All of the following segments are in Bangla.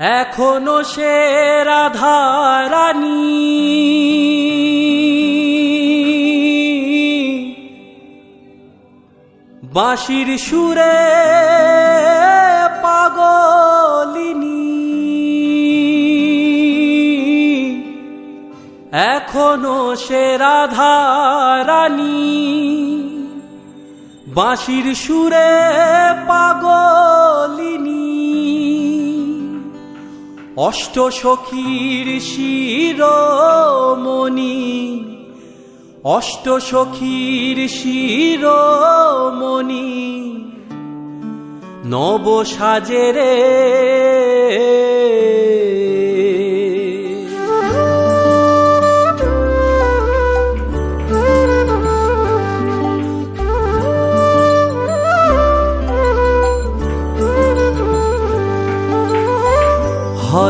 এখনও সে রাধারানী। বাঁশির সুরে পাগলিনী। এখনও সে রাধারানী। বাঁশির সুরে পাগলিনী। অষ্ট সখীর শিরমণি অষ্ট সখীর শিরমণি নব সাজেরে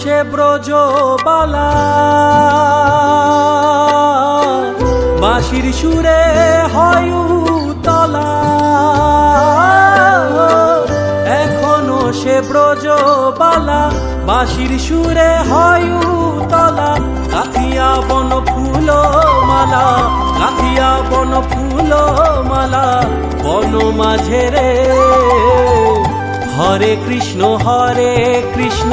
সে ব্রজবালা। বাঁশির সুরে হয় তলা এখনও সে ব্রজবালা বাঁশির সুরে হয় তলা কাথিয়া বন ফুল মালা, কাথিয়া বন ফুল মালা, বন মাঝে রে। হরে কৃষ্ণ হরে কৃষ্ণ।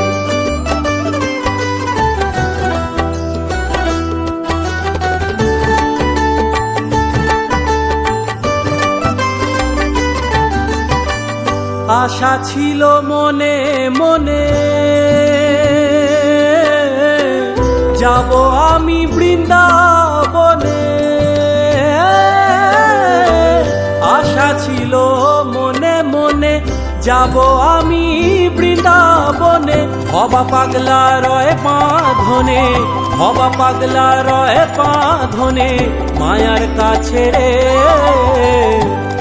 আশা ছিল মনে মনে। যাব আমি বৃন্দাবনে। আশা ছিল মনে মনে। যাব আমি বৃন্দাবনে। হবা পাগলা রয় বাঁধনে হবা পাগলা রয় বাঁধনে মায়ার কাছে রে।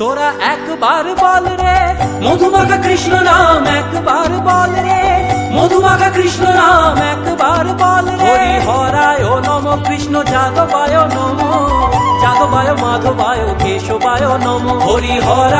তোরা একবার বল রে, মধুমাখা কৃষ্ণ নাম একবার বল রে, মধুমাখা কৃষ্ণ নাম একবার বল রে। হরি হরায় নম, কৃষ্ণ যাদবায় নম, যাদবায় মাধবায় কেশবায় নম হরি হরা